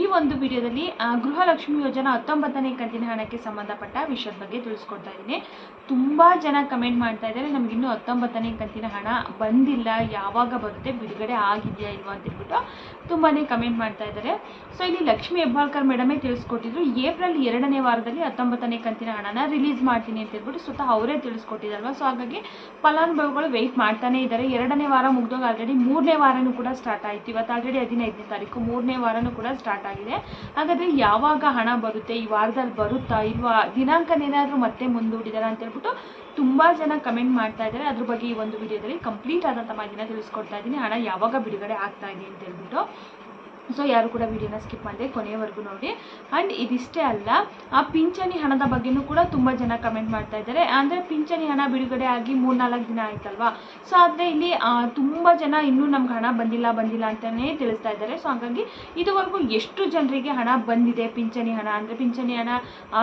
ಈ ಒಂದು ವಿಡಿಯೋದಲ್ಲಿ ಗೃಹಲಕ್ಷ್ಮಿ ಯೋಜನಾ ಹತ್ತೊಂಬತ್ತನೇ ಕಂತಿನ ಹಣಕ್ಕೆ ಸಂಬಂಧಪಟ್ಟ ವಿಷಯದ ಬಗ್ಗೆ ತಿಳಿಸ್ಕೊಡ್ತಾ ಇದ್ದೀನಿ. ತುಂಬ ಜನ ಕಮೆಂಟ್ ಮಾಡ್ತಾ ಇದ್ದಾರೆ ನಮಗಿನ್ನೂ ಹತ್ತೊಂಬತ್ತನೇ ಕಂತಿನ ಹಣ ಬಂದಿಲ್ಲ, ಯಾವಾಗ ಬರುತ್ತೆ, ಬಿಡುಗಡೆ ಆಗಿದೆಯಾ ಇಲ್ವಾ ಅಂತ ಹೇಳ್ಬಿಟ್ಟು ತುಂಬಾ ಕಮೆಂಟ್ ಮಾಡ್ತಾ ಇದ್ದಾರೆ. ಸೊ ಇಲ್ಲಿ ಲಕ್ಷ್ಮಿ ಹೆಬ್ಬಾಳ್ಕರ್ ಮೇಡಮೇ ತಿಳಿಸ್ಕೊಟ್ಟಿದ್ರು, ಏಪ್ರಿಲ್ ಎರಡನೇ ವಾರದಲ್ಲಿ ಹತ್ತೊಂಬತ್ತನೇ ಕಂತಿನ ಹಣನ ರಿಲೀಸ್ ಮಾಡ್ತೀನಿ ಅಂತ ಹೇಳ್ಬಿಟ್ಟು ಸ್ವತಃ ಅವರೇ ತಿಳಿಸ್ಕೊಟ್ಟಿದ್ದಲ್ವಾ ಸೊ ಹಾಗಾಗಿ ಫಲಾನುಭವಿಗಳು ವೆಯ್ಟ್ ಮಾಡ್ತಾನೆ ಇದ್ದಾರೆ. ಎರಡನೇ ವಾರ ಮುಗ್ದೋಗ ಆಲ್ರೆಡಿ ಮೂರನೇ ವಾರನೂ ಕೂಡ ಸ್ಟಾರ್ಟ್ ಆಯಿತು. ಇವತ್ತು ಆಲ್ರೆಡಿ ಹದಿನೈದನೇ ತಾರೀಕು, ಮೂರನೇ ವಾರನೂ ಕೂಡ ಸ್ಟಾರ್ಟ್ ಆಗಿದೆ. ಹಾಗಾದರೆ ಯಾವಾಗ ಹಣ ಬರುತ್ತೆ, ಈ ವಾರದಲ್ಲಿ ಬರುತ್ತಾ, ಇಲ್ವಾ? ದಿನಾಂಕನೇನಾದರೂ ಮತ್ತೆ ಮುಂದೂಡಿದಾರ ಅಂತ ಹೇಳ್ಬಿಟ್ಟು ತುಂಬ ಜನ ಕಮೆಂಟ್ ಮಾಡ್ತಾ ಇದ್ದಾರೆ. ಅದ್ರ ಬಗ್ಗೆ ಈ ಒಂದು ವಿಡಿಯೋದಲ್ಲಿ ಕಂಪ್ಲೀಟ್ ಆದಂಥ ಮಾಹಿತಿನ ತಿಳಿಸ್ಕೊಡ್ತಾ ಇದ್ದೀನಿ. ಹಣ ಯಾವಾಗ ಬಿಡುಗಡೆ ಆಗ್ತಾ ಇದೆ ಅಂತ ಹೇಳ್ಬಿಟ್ಟು. ಸೊ ಯಾರು ಕೂಡ ವಿಡಿಯೋನ ಸ್ಕಿಪ್ ಮಾಡಿದೆ ಕೊನೆಯವರೆಗೂ ನೋಡಿ. ಆ್ಯಂಡ್ ಇದಿಷ್ಟೇ ಅಲ್ಲ, ಆ ಪಿಂಚಣಿ ಹಣದ ಬಗ್ಗೆನೂ ಕೂಡ ತುಂಬ ಜನ ಕಮೆಂಟ್ ಮಾಡ್ತಾ ಇದ್ದಾರೆ. ಅಂದರೆ ಪಿಂಚಣಿ ಹಣ ಬಿಡುಗಡೆ ಆಗಿ ಮೂರ್ನಾಲ್ಕು ದಿನ ಆಯ್ತಲ್ವಾ? ಸೊ ಆದರೆ ಇಲ್ಲಿ ತುಂಬ ಜನ ಇನ್ನೂ ನಮ್ಗೆ ಹಣ ಬಂದಿಲ್ಲ ಬಂದಿಲ್ಲ ಅಂತಲೇ ತಿಳಿಸ್ತಾ ಇದ್ದಾರೆ. ಸೊ ಹಾಗಾಗಿ ಇದುವರೆಗೂ ಎಷ್ಟು ಜನರಿಗೆ ಹಣ ಬಂದಿದೆ ಪಿಂಚಣಿ ಹಣ? ಅಂದರೆ ಪಿಂಚಣಿ ಹಣ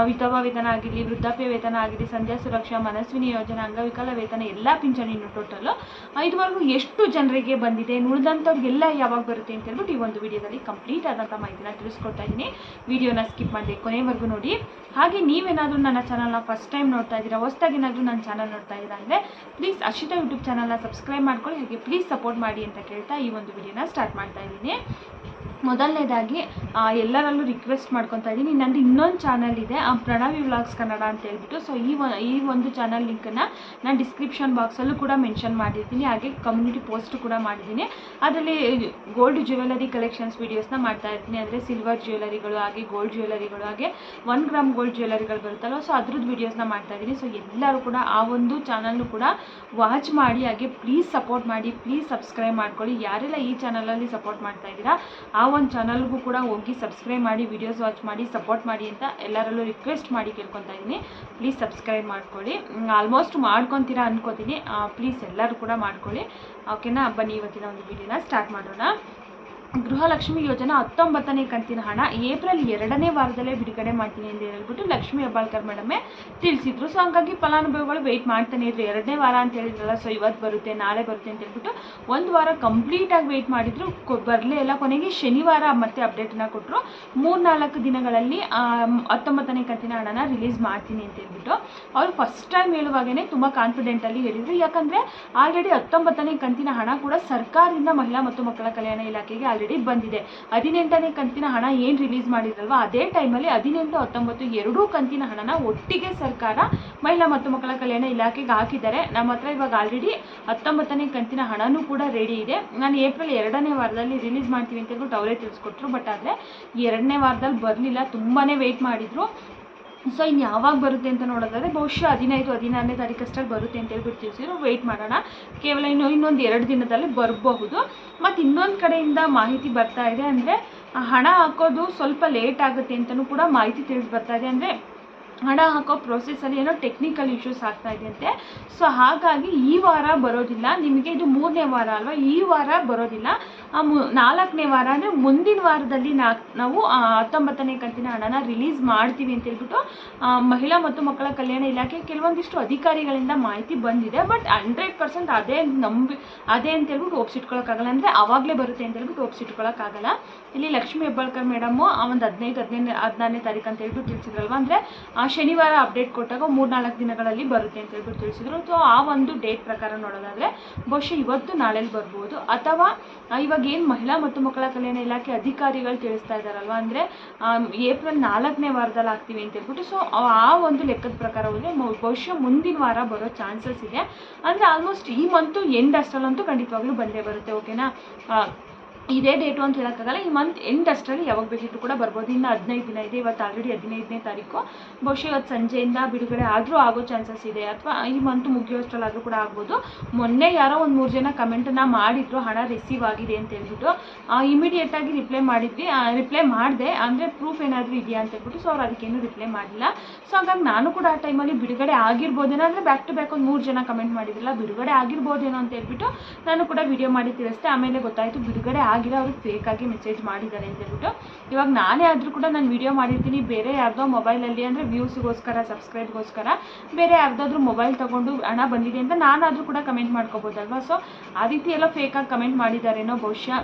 ವಿಧವಾ ವೇತನ ಆಗಿರಲಿ, ವೃದ್ಧಾಪ್ಯ ವೇತನ ಆಗಿರಲಿ, ಸಂಧ್ಯಾ ಸುರಕ್ಷಾ, ಮನಸ್ವಿನಿ ಯೋಜನೆ, ಅಂಗವಿಕಲ ವೇತನ ಎಲ್ಲ ಪಿಂಚಣಿನೂ ಟೋಟಲ್ ಇದುವರೆಗೂ ಎಷ್ಟು ಜನರಿಗೆ ಬಂದಿದೆ? ಉಳಿದಂಥವ್ರಿಗೆಲ್ಲ ಯಾವಾಗ ಬರುತ್ತೆ ಅಂತ ಹೇಳ್ಬಿಟ್ಟು ಈ ಒಂದು ವಿಡಿಯೋದಲ್ಲಿ ಕಂಪ್ಲೀಟ್ ಆದಂಥ ಮಾಹಿತಿನ ತಿಳಿಸ್ಕೊಡ್ತಾ ಇದ್ದೀನಿ. ವಿಡಿಯೋನ ಸ್ಕಿಪ್ ಮಾಡಿ ಕೊನೆವರೆಗೂ ನೋಡಿ. ಹಾಗೆ ನೀವೇನಾದರೂ ನನ್ನ ಚಾನಲ್ನ ಫಸ್ಟ್ ಟೈಮ್ ನೋಡ್ತಾ ಇದ್ದೀರಾ, ಹೊಸ್ದಾಗಿ ಏನಾದರೂ ನನ್ನ ಚಾನಲ್ ನೋಡ್ತಾ ಇದ್ದೀರಾ ಅಂದರೆ ಪ್ಲೀಸ್ ಅಕ್ಷಿತಾ ಯೂಟ್ಯೂಬ್ ಚಾನಲ್ನ ಸಬ್ಸ್ಕ್ರೈಬ್ ಮಾಡ್ಕೊಳ್ಳಿ, ಹಾಗೆ ಪ್ಲೀಸ್ ಸಪೋರ್ಟ್ ಮಾಡಿ ಅಂತ ಕೇಳ್ತಾ ಈ ಒಂದು ವಿಡಿಯೋನ ಸ್ಟಾರ್ಟ್ ಮಾಡ್ತಾ ಇದ್ದೀನಿ. ಮೊದಲನೇದಾಗಿ ಎಲ್ಲರಲ್ಲೂ ರಿಕ್ವೆಸ್ಟ್ ಮಾಡ್ಕೊತಾ ಇದ್ದೀನಿ. ನಂದು ಇನ್ನೊಂದು ಚಾನಲ್ ಇದೆ, ಆ, ಪ್ರಣವಿ ವ್ಲಾಗ್ಸ್ ಕನ್ನಡ ಅಂತ ಹೇಳ್ಬಿಟ್ಟು. ಸೊ ಈ ಈ ಒಂದು ಚಾನಲ್ ಲಿಂಕನ್ನು ನಾನು ಡಿಸ್ಕ್ರಿಪ್ಷನ್ ಬಾಕ್ಸಲ್ಲೂ ಕೂಡ ಮೆನ್ಷನ್ ಮಾಡಿರ್ತೀನಿ. ಹಾಗೆ ಕಮ್ಯುನಿಟಿ ಪೋಸ್ಟ್ ಕೂಡ ಮಾಡಿದ್ದೀನಿ. ಅದರಲ್ಲಿ ಗೋಲ್ಡ್ ಜ್ಯುವೆಲರಿ ಕಲೆಕ್ಷನ್ಸ್ ವೀಡಿಯೋಸ್ನ ಮಾಡ್ತಾ ಇರ್ತೀನಿ. ಅಂದರೆ ಸಿಲ್ವರ್ ಜ್ಯುವೆಲರಿಗಳು ಹಾಗೆ ಗೋಲ್ಡ್ ಜ್ಯುವೆಲರಿಗಳು ಹಾಗೆ ಒನ್ ಗ್ರಾಮ್ ಗೋಲ್ಡ್ ಜ್ಯುವೆಲರಿಗಳು ಬರುತ್ತಲ್ಲ ಸೊ ಅದ್ರದ್ದು ವೀಡಿಯೋಸ್ನ ಮಾಡ್ತಾ ಇದ್ದೀನಿ. ಸೊ ಎಲ್ಲರೂ ಕೂಡ ಆ ಒಂದು ಚಾನಲ್ನು ಕೂಡ ವಾಚ್ ಮಾಡಿ, ಹಾಗೆ ಪ್ಲೀಸ್ ಸಪೋರ್ಟ್ ಮಾಡಿ ಪ್ಲೀಸ್ ಸಬ್ಸ್ಕ್ರೈಬ್ ಮಾಡ್ಕೊಳ್ಳಿ. ಯಾರೆಲ್ಲ ಈ ಚಾನಲಲ್ಲಿ ಸಪೋರ್ಟ್ ಮಾಡ್ತಾ ಇದ್ದೀರಾ, ಆ ಒಂದು ಚಾನಲ್ಗೂ ಕೂಡ ಹೋಗಿ ಸಬ್ಸ್ಕ್ರೈಬ್ ಮಾಡಿ ವಿಡಿಯೋಸ್ ವಾಚ್ ಮಾಡಿ ಸಪೋರ್ಟ್ ಮಾಡಿ ಅಂತ ಎಲ್ಲರಲ್ಲೂ ರಿಕ್ವೆಸ್ಟ್ ಮಾಡಿ ಕೇಳ್ಕೊತಾ ಇದ್ದೀನಿ. ಪ್ಲೀಸ್ ಸಬ್ಸ್ಕ್ರೈಬ್ ಮಾಡ್ಕೊಳ್ಳಿ. ಆಲ್ಮೋಸ್ಟ್ ಮಾಡ್ಕೊತೀರಾ ಅನ್ಕೋತೀನಿ. ಪ್ಲೀಸ್ ಎಲ್ಲರೂ ಕೂಡ ಮಾಡ್ಕೊಳ್ಳಿ. ಓಕೆನಾ ಬನ್ನಿ ಇವತ್ತಿನ ಒಂದು ವಿಡಿಯೋನ ಸ್ಟಾರ್ಟ್ ಮಾಡೋಣ. ಗೃಹಲಕ್ಷ್ಮಿ ಯೋಜನಾ ಹತ್ತೊಂಬತ್ತನೇ ಕಂತಿನ ಹಣ ಏಪ್ರಿಲ್ ಎರಡನೇ ವಾರದಲ್ಲೇ ಬಿಡುಗಡೆ ಮಾಡ್ತೀನಿ ಅಂತ ಹೇಳ್ಬಿಟ್ಟು ಲಕ್ಷ್ಮಿ ಹೆಬ್ಬಾಳ್ಕರ್ ಮೇಡಮೇ ತಿಳಿಸಿದ್ರು. ಸೊ ಹಂಗಾಗಿ ಫಲಾನುಭವಿಗಳು ವೆಯ್ಟ್ ಮಾಡ್ತಾನೆ ಇದ್ರು. ಎರಡನೇ ವಾರ ಅಂತ ಹೇಳಿದ್ರಲ್ಲ ಸೊ ಇವತ್ತು ಬರುತ್ತೆ, ನಾಳೆ ಬರುತ್ತೆ ಅಂತ ಹೇಳ್ಬಿಟ್ಟು ಒಂದು ವಾರ ಕಂಪ್ಲೀಟಾಗಿ ವೆಯ್ಟ್ ಮಾಡಿದ್ರು. ಬರಲೇ ಇಲ್ಲ. ಕೊನೆಗೆ ಶನಿವಾರ ಮತ್ತೆ ಅಪ್ಡೇಟನ್ನ ಕೊಟ್ಟರು ಮೂರ್ನಾಲ್ಕು ದಿನಗಳಲ್ಲಿ ಹತ್ತೊಂಬತ್ತನೇ ಕಂತಿನ ಹಣನ ರಿಲೀಸ್ ಮಾಡ್ತೀನಿ ಅಂತ ಹೇಳ್ಬಿಟ್ಟು ಅವರು ಫಸ್ಟ್ ಟೈಮ್ ಹೇಳುವಾಗೇ ತುಂಬ ಕಾನ್ಫಿಡೆಂಟಲ್ಲಿ ಹೇಳಿದರು. ಯಾಕಂದರೆ ಆಲ್ರೆಡಿ ಹತ್ತೊಂಬತ್ತನೇ ಕಂತಿನ ಹಣ ಕೂಡ ಸರ್ಕಾರದಿಂದ ಮಹಿಳಾ ಮತ್ತು ಮಕ್ಕಳ ಕಲ್ಯಾಣ ಇಲಾಖೆಗೆ ಆಲ್ರೆಡಿ ಬಂದಿದೆ. ಹದಿನೆಂಟನೇ ಕಂತಿನ ಹಣ ಏನು ರಿಲೀಸ್ ಮಾಡಿದ್ರಲ್ವ? ಅದೇ ಟೈಮಲ್ಲಿ ಹದಿನೆಂಟು, ಹತ್ತೊಂಬತ್ತು ಎರಡೂ ಕಂತಿನ ಹಣನ ಒಟ್ಟಿಗೆ ಸರ್ಕಾರ ಮಹಿಳಾ ಮತ್ತು ಮಕ್ಕಳ ಕಲ್ಯಾಣ ಇಲಾಖೆಗೆ ಹಾಕಿದ್ದಾರೆ. ನಮ್ಮ ಹತ್ರ ಇವಾಗ ಆಲ್ರೆಡಿ ಹತ್ತೊಂಬತ್ತನೇ ಕಂತಿನ ಹಣನೂ ಕೂಡ ರೆಡಿ ಇದೆ. ನಾನು ಏಪ್ರಿಲ್ ಎರಡನೇ ವಾರದಲ್ಲಿ ರಿಲೀಸ್ ಮಾಡ್ತೀವಿ ಅಂತ ಹೇಳ್ಬಿಟ್ಟು ಅವರೇ ತಿಳಿಸ್ಕೊಟ್ರು. ಬಟ್ ಆದರೆ ಎರಡನೇ ವಾರದಲ್ಲಿ ಬರಲಿಲ್ಲ. ತುಂಬಾ ವೆಯ್ಟ್ ಮಾಡಿದರು. ಸೊ ಇನ್ನು ಯಾವಾಗ ಬರುತ್ತೆ ಅಂತ ನೋಡೋದಾದರೆ ಬಹುಶಃ ಹದಿನೈದು, ಹದಿನಾರನೇ ತಾರೀಕಷ್ಟಲ್ಲಿ ಬರುತ್ತೆ ಅಂತ ಹೇಳ್ಬಿಟ್ಟು ತಿಳಿಸಿದ್ರು ವೆಯ್ಟ್ ಮಾಡೋಣ. ಕೇವಲ ಇನ್ನು, ಇನ್ನೊಂದು ಎರಡು ದಿನದಲ್ಲಿ ಬರಬಹುದು. ಮತ್ತು ಇನ್ನೊಂದು ಕಡೆಯಿಂದ ಮಾಹಿತಿ ಬರ್ತಾ ಇದೆ ಅಂದರೆ ಹಣ ಹಾಕೋದು ಸ್ವಲ್ಪ ಲೇಟ್ ಆಗುತ್ತೆ ಅಂತಲೂ ಕೂಡ ಮಾಹಿತಿ ತಿಳಿದು ಬರ್ತಾ ಇದೆ. ಅಂದರೆ, ಹಣ ಹಾಕೋ ಪ್ರೊಸೆಸಲ್ಲಿ ಏನೋ ಟೆಕ್ನಿಕಲ್ ಇಶ್ಯೂಸ್ ಆಗ್ತಾ ಇದೆಯಂತೆ ಸೊ ಹಾಗಾಗಿ ಈ ವಾರ ಬರೋದಿಲ್ಲ. ನಿಮಗೆ ಇದು ಮೂರನೇ ವಾರ ಅಲ್ವಾ? ಈ ವಾರ ಬರೋದಿಲ್ಲ. ಆ ಮು, ನಾಲ್ಕನೇ ವಾರ, ಅಂದರೆ ಮುಂದಿನ ವಾರದಲ್ಲಿ ನಾವು ಹತ್ತೊಂಬತ್ತನೇ ಕಂತಿನ ಹಣನ ರಿಲೀಸ್ ಮಾಡ್ತೀವಿ ಅಂತ ಹೇಳ್ಬಿಟ್ಟು ಮಹಿಳಾ ಮತ್ತು ಮಕ್ಕಳ ಕಲ್ಯಾಣ ಇಲಾಖೆ ಕೆಲವೊಂದಿಷ್ಟು ಅಧಿಕಾರಿಗಳಿಂದ ಮಾಹಿತಿ ಬಂದಿದೆ. ಬಟ್ ಹಂಡ್ರೆಡ್ ಪರ್ಸೆಂಟ್ ಅದೇ ನಂಬಿ, ಅದೇ ಅಂತ ಹೇಳ್ಬಿಟ್ಟು ಒಪ್ಸಿಟ್ಕೊಳಕ್ಕಾಗಲ್ಲ. ಅಂದರೆ ಆವಾಗಲೇ ಬರುತ್ತೆ ಅಂತ ಹೇಳ್ಬಿಟ್ಟು ಒಪ್ಸಿಟ್ಕೊಳಕ್ಕಾಗಲ್ಲ. ಇಲ್ಲಿ ಲಕ್ಷ್ಮೀ ಹೆಬ್ಬಾಳ್ಕರ್ ಮೇಡಮು, ಆ ಒಂದು ಹದಿನೈದು ಹದಿನೈದು ಹದಿನಾರನೇ ತಾರೀಕು ಅಂತ ಹೇಳ್ಬಿಟ್ಟು ತಿಳಿಸಿದ್ರಲ್ವ? ಅಂದರೆ ಶನಿವಾರ ಅಪ್ಡೇಟ್ ಕೊಟ್ಟಾಗ ಮೂರ್ನಾಲ್ಕು ದಿನಗಳಲ್ಲಿ ಬರುತ್ತೆ ಅಂತ ಹೇಳ್ಬಿಟ್ಟು ತಿಳಿಸಿದ್ರು. ಸೊ ಆ ಒಂದು ಡೇಟ್ ಪ್ರಕಾರ ನೋಡೋದಾದರೆ, ಬಹುಶಃ ಇವತ್ತು ನಾಳೆಲಿ ಬರ್ಬೋದು. ಅಥವಾ ಇವಾಗ ಏನು ಮಹಿಳಾ ಮತ್ತು ಮಕ್ಕಳ ಕಲ್ಯಾಣ ಇಲಾಖೆ ಅಧಿಕಾರಿಗಳು ತಿಳಿಸ್ತಾ ಇದ್ದಾರಲ್ವ ಅಂದರೆ ಏಪ್ರಿಲ್ ನಾಲ್ಕನೇ ವಾರದಲ್ಲಿ ಆಗ್ತೀವಿ ಅಂತ ಹೇಳ್ಬಿಟ್ಟು ಸೊ ಆ ಒಂದು ಲೆಕ್ಕದ ಪ್ರಕಾರ ಹೋದರೆ ಬಹುಶಃ ಮುಂದಿನ ವಾರ ಬರೋ ಚಾನ್ಸಸ್ ಇದೆ. ಅಂದರೆ ಆಲ್ಮೋಸ್ಟ್ ಈ ಮಂತು ಎಂಡ್ ಅಷ್ಟರಲ್ಲಂತೂ ಖಂಡಿತವಾಗ್ಲೂ ಬಂದೇ ಬರುತ್ತೆ ಓಕೆನಾ ಇದೇ ಡೇಟು ಅಂತ ಹೇಳೋಕ್ಕಾಗಲ್ಲ. ಈ ಮಂತ್ ಎಂಡ್ ಅಷ್ಟರಲ್ಲಿ ಯಾವಾಗ ಬೇಕಿದ್ರು ಕೂಡ ಬರ್ಬೋದು. ಇನ್ನು ಹದಿನೈದು ದಿನ ಇದೆ. ಇವತ್ತು ಆಲ್ರೆಡಿ ಹದಿನೈದನೇ ತಾರೀಕು. ಬಹುಶಃ ಇವತ್ತು ಸಂಜೆಯಿಂದ ಬಿಡುಗಡೆ ಆದರೂ ಆಗೋ ಚಾನ್ಸಸ್ ಇದೆ. ಅಥವಾ ಈ ಮಂತ್ ಮುಗಿಯೋಷ್ಟರಲ್ಲಾದರೂ ಕೂಡ ಆಗ್ಬೋದು. ಮೊನ್ನೆ ಯಾರೋ ಒಂದು ಮೂರು ಜನ ಕಮೆಂಟನ್ನು ಮಾಡಿದ್ರು. ಹಣ ರಿಸೀವ್ ಆಗಿದೆ ಅಂತ ಹೇಳ್ಬಿಟ್ಟು. ಇಮಿಡಿಯೇಟಾಗಿ ರಿಪ್ಲೈ ಮಾಡಿದ್ವಿ. ರಿಪ್ಲೈ ಮಾಡಿದೆ. ಅಂದರೆ ಪ್ರೂಫ್ ಏನಾದರೂ ಇದೆಯಾ ಅಂತ ಹೇಳ್ಬಿಟ್ಟು. ಸೊ ಅವ್ರು ಅದಕ್ಕೇನು ರಿಪ್ಲೈ ಮಾಡಿಲ್ಲ ಸೊ ಹಾಗಾಗಿ ನಾನು ಕೂಡ ಆ ಟೈಮಲ್ಲಿ ಬಿಡುಗಡೆ ಆಗಿರ್ಬೋದೇನೋ. ಅಂದರೆ ಬ್ಯಾಕ್ ಟು ಬ್ಯಾಕ್ ಒಂದು ಮೂರು ಜನ ಕಮೆಂಟ್ ಮಾಡಿದ್ರಲ್ಲ, ಬಿಡುಗಡೆ ಆಗಿರ್ಬೋದೇನೋ ಅಂತ ಹೇಳ್ಬಿಟ್ಟು ನಾನು ಕೂಡ ವಿಡಿಯೋ ಮಾಡಿ ತಿಳಿಸ್ದೆ. ಆಮೇಲೆ ಗೊತ್ತಾಯಿತು ಬಿಡುಗಡೆ ಆಗಿಲ್ಲ, ಅವರು ಫೇಕಾಗಿ ಮೆಸೇಜ್ ಮಾಡಿದ್ದಾರೆ ಅಂತ ಹೇಳ್ಬಿಟ್ಟು. ಇವಾಗ ನಾನೇ ಆದರೂ ಕೂಡ ನಾನು ವಿಡಿಯೋ ಮಾಡಿರ್ತೀನಿ. ಬೇರೆ ಯಾರ್ದೋ ಮೊಬೈಲಲ್ಲಿ ಅಂದರೆ ವ್ಯೂಸ್ಗೋಸ್ಕರ ಸಬ್ಸ್ಕ್ರೈಬ್ಗೋಸ್ಕರ ಬೇರೆ ಯಾರ್ದಾದ್ರೂ ಮೊಬೈಲ್ ತೊಗೊಂಡು ಹಣ ಬಂದಿದೆ ಅಂತ ನಾನಾದರೂ ಕೂಡ ಕಮೆಂಟ್ ಮಾಡ್ಕೋಬೋದಲ್ವಾ? ಸೊ ಆ ರೀತಿ ಎಲ್ಲ ಫೇಕಾಗಿ ಕಮೆಂಟ್ ಮಾಡಿದ್ದಾರೇನೋ ಬಹುಶಃ.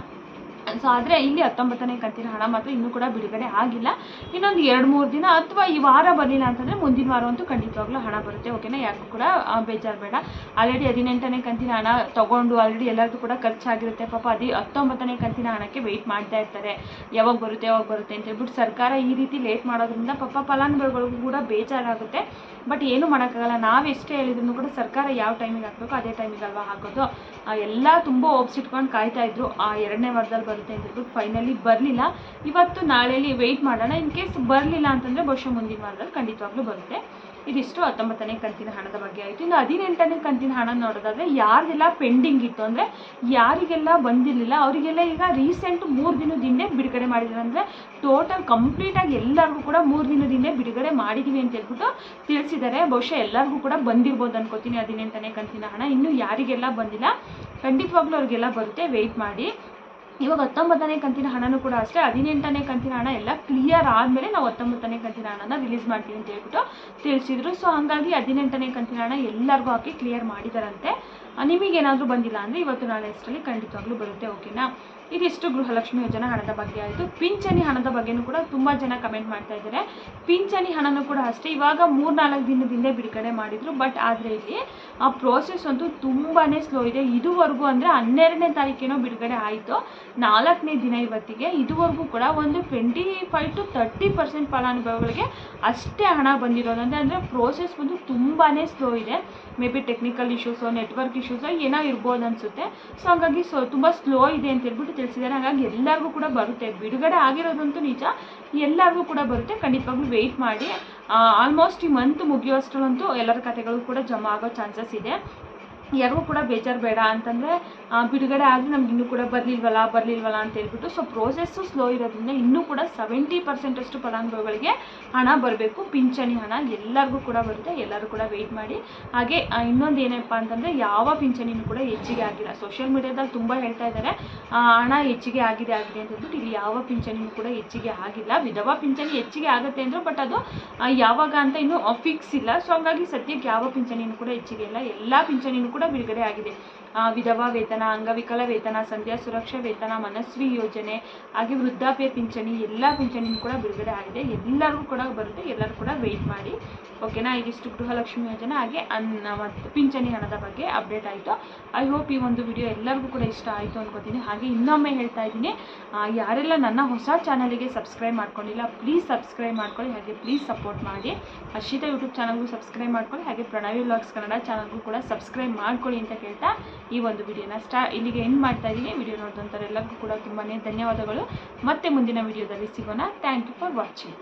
ಸೊ ಆದರೆ ಇಲ್ಲಿ ಹತ್ತೊಂಬತ್ತನೇ ಕಂತಿನ ಹಣ ಮಾತ್ರ ಇನ್ನೂ ಕೂಡ ಬಿಡುಗಡೆ ಆಗಿಲ್ಲ. ಇನ್ನೊಂದು ಎರಡು ಮೂರು ದಿನ ಅಥವಾ ಈ ವಾರ ಬರಲಿಲ್ಲ ಅಂತಂದರೆ ಮುಂದಿನ ವಾರ ಅಂತೂ ಖಂಡಿತವಾಗ್ಲೂ ಹಣ ಬರುತ್ತೆ. ಓಕೆನಾ? ಯಾಕೂ ಕೂಡ ಬೇಜಾರು ಬೇಡ. ಆಲ್ರೆಡಿ ಹದಿನೆಂಟನೇ ಕಂತಿನ ಹಣ ತೊಗೊಂಡು ಆಲ್ರೆಡಿ ಎಲ್ಲರಿಗೂ ಕೂಡ ಖರ್ಚಾಗಿರುತ್ತೆ. ಪಾಪ ಅದಿ ಹತ್ತೊಂಬತ್ತನೇ ಕಂತಿನ ಹಣಕ್ಕೆ ವೆಯ್ಟ್ ಮಾಡ್ತಾ ಇರ್ತಾರೆ. ಯಾವಾಗ ಬರುತ್ತೆ ಯಾವಾಗ ಬರುತ್ತೆ ಅಂತ ಹೇಳ್ಬಿಟ್ಟು ಸರ್ಕಾರ ಈ ರೀತಿ ಲೇಟ್ ಮಾಡೋದ್ರಿಂದ ಪಾಪ ಫಲಾನುಭವಿಗಳಿಗೂ ಕೂಡ ಬೇಜಾರಾಗುತ್ತೆ. ಬಟ್ ಏನು ಮಾಡೋಕ್ಕಾಗಲ್ಲ. ನಾವು ಹೇಳಿದ್ರು ಕೂಡ ಸರ್ಕಾರ ಯಾವ ಟೈಮಿಗೆ ಹಾಕಬೇಕು ಅದೇ ಟೈಮಿಗೆ ಅಲ್ವಾ ಹಾಕೋದು. ಎಲ್ಲ ತುಂಬ ಹೋಪ್ಸ್ ಇಟ್ಕೊಂಡು ಕಾಯ್ತಾ ಇದ್ರು. ಆ, ಎರಡನೇ ವಾರದಲ್ಲಿ ಬರುತ್ತೆ ಅಂತ ಹೇಳ್ಬಿಟ್ಟು ಫೈನಲಿ ಬರಲಿಲ್ಲ. ಇವತ್ತು ನಾಳೆಯಲ್ಲಿ ವೆಯ್ಟ್ ಮಾಡೋಣ. ಇನ್ ಕೇಸ್ ಬರಲಿಲ್ಲ ಅಂತಂದರೆ ಬಹುಶಃ ಮುಂದಿನ ವಾರದಲ್ಲಿ ಖಂಡಿತವಾಗ್ಲೂ ಬರುತ್ತೆ. ಇದಿಷ್ಟು ಹತ್ತೊಂಬತ್ತನೇ ಕಂತಿನ ಹಣದ ಬಗ್ಗೆ ಆಯಿತು. ಇನ್ನು ಹದಿನೆಂಟನೇ ಕಂತಿನ ಹಣ ನೋಡೋದಾದ್ರೆ ಯಾರಿಗೆಲ್ಲ ಪೆಂಡಿಂಗ್ ಇತ್ತು ಅಂದರೆ ಯಾರಿಗೆಲ್ಲ ಬಂದಿರಲಿಲ್ಲ, ಅವರಿಗೆಲ್ಲ ಈಗ ರೀಸೆಂಟ್ ಮೂರು ದಿನದ ಹಿಂದೆ ಬಿಡುಗಡೆ ಮಾಡಿದ್ದಾರೆ ಅಂದರೆ ಟೋಟಲ್ ಕಂಪ್ಲೀಟಾಗಿ ಎಲ್ಲರಿಗೂ ಕೂಡ ಮೂರು ದಿನದ ಹಿಂದೆ ಬಿಡುಗಡೆ ಮಾಡಿದ್ದೀವಿ ಅಂತ ಹೇಳ್ಬಿಟ್ಟು ತಿಳಿಸಿದ್ದಾರೆ. ಬಹುಶಃ ಎಲ್ಲರಿಗೂ ಕೂಡ ಬಂದಿರ್ಬೋದು ಅನ್ಕೋತೀನಿ ಹದಿನೆಂಟನೇ ಕಂತಿನ ಹಣ. ಇನ್ನು ಯಾರಿಗೆಲ್ಲ ಬಂದಿಲ್ಲ, ಖಂಡಿತವಾಗ್ಲೂ ಅವ್ರಿಗೆಲ್ಲ ಬರುತ್ತೆ. ವೆಯ್ಟ್ ಮಾಡಿ. ಇವಾಗ ಹತ್ತೊಂಬತ್ತನೇ ಕಂತಿನ ಹಣನೂ ಕೂಡ ಅಷ್ಟೇ, ಹದಿನೆಂಟನೇ ಕಂತಿನ ಹಣ ಎಲ್ಲ ಕ್ಲಿಯರ್ ಆದಮೇಲೆ ನಾವು ಹತ್ತೊಂಬತ್ತನೇ ಕಂತಿನ ಹಣನ ರಿಲೀಸ್ ಮಾಡ್ತೀವಿ ಅಂತ ಹೇಳ್ಬಿಟ್ಟು ತಿಳಿಸಿದ್ರು. ಸೊ ಹಾಗಾಗಿ ಹದಿನೆಂಟನೇ ಕಂತಿನ ಹಣ ಎಲ್ಲರಿಗೂ ಹಾಕಿ ಕ್ಲಿಯರ್ ಮಾಡಿದಾರಂತೆ. ನಿಮಗೇನಾದರೂ ಬಂದಿಲ್ಲ ಅಂದರೆ ಇವತ್ತು ನಾಳೆ ಅಷ್ಟರಲ್ಲಿ ಖಂಡಿತವಾಗ್ಲೂ ಬರುತ್ತೆ ಓಕೆನಾ ಇದಿಷ್ಟು ಗೃಹಲಕ್ಷ್ಮಿ ಯೋಜನೆ ಹಣದ ಬಗ್ಗೆ ಆಯಿತು. ಪಿಂಚಣಿ ಹಣದ ಬಗ್ಗೆನೂ ಕೂಡ ತುಂಬ ಜನ ಕಮೆಂಟ್ ಮಾಡ್ತಾ ಇದ್ದಾರೆ. ಪಿಂಚಣಿ ಹಣನೂ ಕೂಡ ಅಷ್ಟೇ. ಇವಾಗ ಮೂರ್ನಾಲ್ಕು ದಿನದಿಂದ ಬಿಡುಗಡೆ ಮಾಡಿದ್ರು. ಬಟ್ ಆದರೆ ಇಲ್ಲಿ ಆ ಪ್ರೋಸೆಸ್ ಅಂತೂ ತುಂಬಾ ಸ್ಲೋ ಇದೆ. ಇದುವರೆಗೂ ಅಂದರೆ ಹನ್ನೆರಡನೇ ತಾರೀಕೇನೋ ಬಿಡುಗಡೆ ಆಯಿತು. ನಾಲ್ಕನೇ ದಿನ ಇವತ್ತಿಗೆ. ಇದುವರೆಗೂ ಕೂಡ ಒಂದು twenty five to thirty percent ಫಲಾನುಭವಿಗಳಿಗೆ ಅಷ್ಟೇ ಹಣ ಬಂದಿರೋದು. ಅಂದರೆ ಅಂದರೆ ಪ್ರೋಸೆಸ್ ಬಂದು ತುಂಬಾ ಸ್ಲೋ ಇದೆ. ಮೇ ಬಿ ಟೆಕ್ನಿಕಲ್ ಇಶ್ಯೂಸೋ ನೆಟ್ವರ್ಕ್ ಇಶ್ಯೂಸೋ ಏನೋ ಇರ್ಬೋದು ಅನಿಸುತ್ತೆ. ಸೊ ಹಾಗಾಗಿ ಸೊ ತುಂಬ ಸ್ಲೋ ಇದೆ ಅಂತ ಹೇಳ್ಬಿಟ್ಟು ತಿಳಿಸಿದ್ದಾರೆ. ಹಾಗಾಗಿ ಎಲ್ಲರಿಗೂ ಕೂಡ ಬರುತ್ತೆ. ಬಿಡುಗಡೆ ಆಗಿರೋದಂತೂ ನಿಜ. ಎಲ್ಲರಿಗೂ ಕೂಡ ಬರುತ್ತೆ. ಖಂಡಿತವಾಗ್ಲೂ ವೆಯ್ಟ್ ಮಾಡಿ. ಆಲ್ಮೋಸ್ಟ್ ಈ ಮಂತ್ ಮುಗಿಯೋಷ್ಟರಲ್ಲಂತೂ ಎಲ್ಲರ ಕತೆಗಳು ಕೂಡ ಜಮಾ ಆಗೋ ಚಾನ್ಸಸ್ ಇದೆ. ಯಾರಿಗೂ ಕೂಡ ಬೇಜಾರು ಬೇಡ ಅಂತಂದರೆ ಬಿಡುಗಡೆ ಆದರೆ ನಮ್ಗೆ ಇನ್ನೂ ಕೂಡ ಬರಲಿಲ್ವಲ್ಲ ಬರಲಿಲ್ವಲ್ಲ ಅಂತ ಹೇಳ್ಬಿಟ್ಟು ಸೊ ಪ್ರೋಸೆಸ್ಸು ಸ್ಲೋ ಇರೋದ್ರಿಂದ ಇನ್ನೂ ಕೂಡ ಸೆವೆಂಟಿ ಪರ್ಸೆಂಟಷ್ಟು ಫಲಾನುಭವಿಗಳಿಗೆ ಹಣ ಬರಬೇಕು, ಪಿಂಚಣಿ ಹಣ ಎಲ್ಲರಿಗೂ ಕೂಡ ಬರುತ್ತೆ, ಎಲ್ಲರೂ ಕೂಡ ವೆಯ್ಟ್ ಮಾಡಿ. ಹಾಗೆ ಇನ್ನೊಂದು ಏನಪ್ಪ ಅಂತಂದರೆ ಯಾವ ಪಿಂಚಣಿನೂ ಕೂಡ ಹೆಚ್ಚಿಗೆ ಆಗಿಲ್ಲ. ಸೋಷಿಯಲ್ ಮೀಡಿಯಾದಲ್ಲಿ ತುಂಬ ಹೇಳ್ತಾ ಇದ್ದಾರೆ ಹಣ ಹೆಚ್ಚಿಗೆ ಆಗಿದೆ ಆಗಿದೆ ಅಂತ ಹೇಳ್ಬಿಟ್ಟು ಇಲ್ಲಿ ಯಾವ ಪಿಂಚಣಿನೂ ಕೂಡ ಹೆಚ್ಚಿಗೆ ಆಗಿಲ್ಲ. ವಿಧವಾ ಪಿಂಚಣಿ ಹೆಚ್ಚಿಗೆ ಆಗುತ್ತೆ ಅಂದರು ಬಟ್ ಅದು ಯಾವಾಗ ಅಂತ ಇನ್ನೂ ಫಿಕ್ಸ್ ಇಲ್ಲ. ಸೊ ಹಂಗಾಗಿ ಸದ್ಯಕ್ಕೆ ಯಾವ ಪಿಂಚಣಿನೂ ಕೂಡ ಹೆಚ್ಚಿಗೆ ಇಲ್ಲ. ಎಲ್ಲ ಪಿಂಚಣಿನೂ ಕೂಡ ಬಿಡುಗಡೆ ಆಗಿದೆ. ವಿಧವಾ ವೇತನ, ಅಂಗವಿಕಲ ವೇತನ, ಸಂಧ್ಯಾ ಸುರಕ್ಷಾ ವೇತನ, ಮನಸ್ವಿ ಯೋಜನೆ, ಹಾಗೆ ವೃದ್ಧಾಪ್ಯ ಪಿಂಚಣಿ, ಎಲ್ಲ ಪಿಂಚಣಿನೂ ಕೂಡ ಬಿಡುಗಡೆ ಆಗಿದೆ. ಎಲ್ಲರಿಗೂ ಕೂಡ ಬರುತ್ತೆ. ಎಲ್ಲರೂ ಕೂಡ ವೆಯ್ಟ್ ಮಾಡಿ. ಓಕೆನಾ ಇದಿಷ್ಟು ಗೃಹಲಕ್ಷ್ಮಿ ಯೋಜನೆ, ಹಾಗೆ ಅನ್ನ ಮತ್ತು ಪಿಂಚಣಿ ಹಣದ ಬಗ್ಗೆ ಅಪ್ಡೇಟ್ ಆಯಿತು. ಐ ಹೋಪ್ ಈ ಒಂದು ವಿಡಿಯೋ ಎಲ್ಲರಿಗೂ ಕೂಡ ಇಷ್ಟ ಆಯಿತು ಅನ್ಕೋತೀನಿ. ಹಾಗೆ ಇನ್ನೊಮ್ಮೆ ಹೇಳ್ತಾ ಇದ್ದೀನಿ. ಯಾರೆಲ್ಲ ನನ್ನ ಹೊಸ ಚಾನಲಿಗೆ ಸಬ್ಸ್ಕ್ರೈಬ್ ಮಾಡ್ಕೊಂಡಿಲ್ಲ ಪ್ಲೀಸ್ ಸಬ್ಸ್ಕ್ರೈಬ್ ಮಾಡ್ಕೊಳ್ಳಿ. ಹಾಗೆ ಪ್ಲೀಸ್ ಸಪೋರ್ಟ್ ಮಾಡಿ. ಹರ್ಷಿತಾ ಯೂಟ್ಯೂಬ್ ಚಾನಲ್ಗೂ ಸಬ್ಸ್ಕ್ರೈಬ್ ಮಾಡ್ಕೊಳ್ಳಿ. ಹಾಗೆ ಪ್ರಣವಿ ವ್ಲಾಗ್ಸ್ ಕನ್ನಡ ಚಾನಲ್ಗೂ ಕೂಡ ಸಬ್ಸ್ಕ್ರೈಬ್ ಮಾಡ್ಕೊಳ್ಳಿ ಅಂತ ಹೇಳ್ತಾ ಈ ಒಂದು ವಿಡಿಯೋನ ಸ್ಟಾ, ಇಲ್ಲಿಗೆ ಎಂಡ್ ಮಾಡ್ತಾ ಇದ್ದೀನಿ. ವಿಡಿಯೋ ನೋಡಿದಂಥವ್ರೆಲ್ಲರಿಗೂ ಕೂಡ ತುಂಬಾ ಧನ್ಯವಾದಗಳು. ಮತ್ತೆ ಮುಂದಿನ ವಿಡಿಯೋದಲ್ಲಿ ಸಿಗೋಣ. Thank you for watching